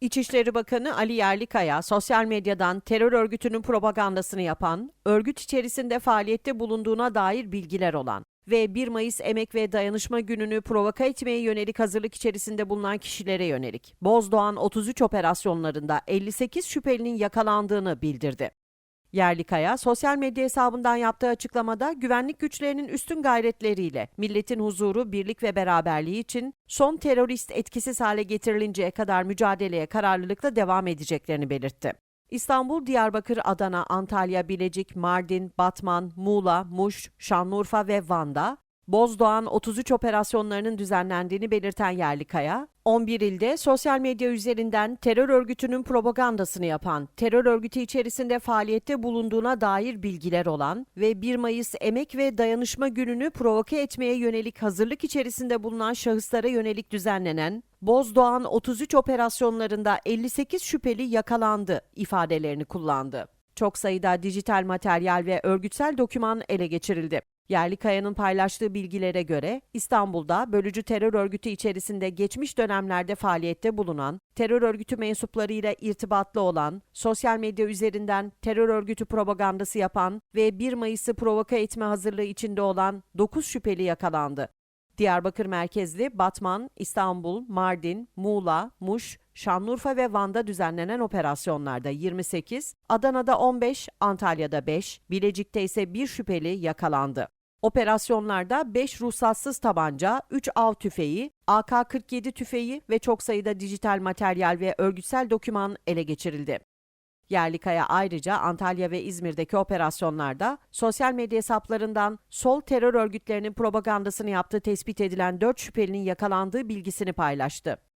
İçişleri Bakanı Ali Yerlikaya, sosyal medyadan terör örgütünün propagandasını yapan, örgüt içerisinde faaliyette bulunduğuna dair bilgiler olan ve 1 Mayıs Emek ve Dayanışma Günü'nü provoka etmeye yönelik hazırlık içerisinde bulunan kişilere yönelik Bozdoğan 33 operasyonlarında 58 şüphelinin yakalandığını bildirdi. Yerlikaya, sosyal medya hesabından yaptığı açıklamada güvenlik güçlerinin üstün gayretleriyle milletin huzuru, birlik ve beraberliği için son terörist etkisiz hale getirilinceye kadar mücadeleye kararlılıkla devam edeceklerini belirtti. İstanbul, Diyarbakır, Adana, Antalya, Bilecik, Mardin, Batman, Muğla, Muş, Şanlıurfa ve Van'da Bozdoğan 33 operasyonlarının düzenlendiğini belirten Yerlikaya, 11 ilde sosyal medya üzerinden terör örgütünün propagandasını yapan, terör örgütü içerisinde faaliyette bulunduğuna dair bilgiler olan ve 1 Mayıs Emek ve Dayanışma Günü'nü provoke etmeye yönelik hazırlık içerisinde bulunan şahıslara yönelik düzenlenen Bozdoğan 33 operasyonlarında 58 şüpheli yakalandı ifadelerini kullandı. Çok sayıda dijital materyal ve örgütsel doküman ele geçirildi. Yerlikaya'nın paylaştığı bilgilere göre İstanbul'da bölücü terör örgütü içerisinde geçmiş dönemlerde faaliyette bulunan, terör örgütü mensuplarıyla irtibatlı olan, sosyal medya üzerinden terör örgütü propagandası yapan ve 1 Mayıs'ı provoka etme hazırlığı içinde olan 9 şüpheli yakalandı. Diyarbakır merkezli Batman, İstanbul, Mardin, Muğla, Muş, Şanlıurfa ve Van'da düzenlenen operasyonlarda 28, Adana'da 15, Antalya'da 5, Bilecik'te ise bir şüpheli yakalandı. Operasyonlarda 5 ruhsatsız tabanca, 3 av tüfeği, AK-47 tüfeği ve çok sayıda dijital materyal ve örgütsel doküman ele geçirildi. Yerlikaya ayrıca Antalya ve İzmir'deki operasyonlarda sosyal medya hesaplarından sol terör örgütlerinin propagandasını yaptığı tespit edilen 4 şüphelinin yakalandığı bilgisini paylaştı.